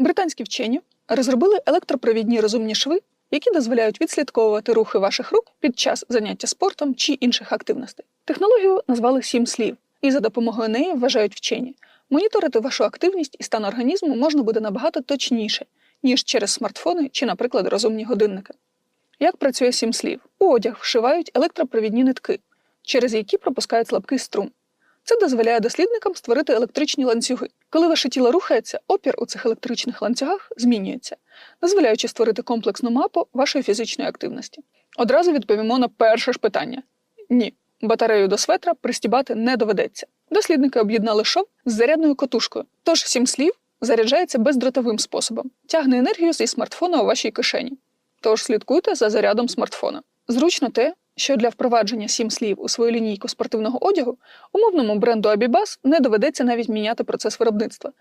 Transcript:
Британські вчені розробили електропровідні розумні шви, які дозволяють відслідковувати рухи ваших рук під час заняття спортом чи інших активностей. Технологію назвали сім слів, і за допомогою неї вважають вчені. Моніторити вашу активність і стан організму можна буде набагато точніше, ніж через смартфони чи, наприклад, розумні годинники. Як працює сім слів? У одяг вшивають електропровідні нитки, через які пропускають слабкий струм. Це дозволяє дослідникам створити електричні ланцюги. Коли ваше тіло рухається, опір у цих електричних ланцюгах змінюється, дозволяючи створити комплексну мапу вашої фізичної активності. Одразу відповімо на перше ж питання: ні, батарею до светра пристібати не доведеться. Дослідники об'єднали шов з зарядною котушкою. Тож сім слів заряджається бездротовим способом, тягне енергію зі смартфона у вашій кишені. Тож слідкуйте за зарядом смартфона. Зручно те, що для впровадження сім слів у свою лінійку спортивного одягу умовному бренду Abibas не доведеться навіть міняти процес виробництва.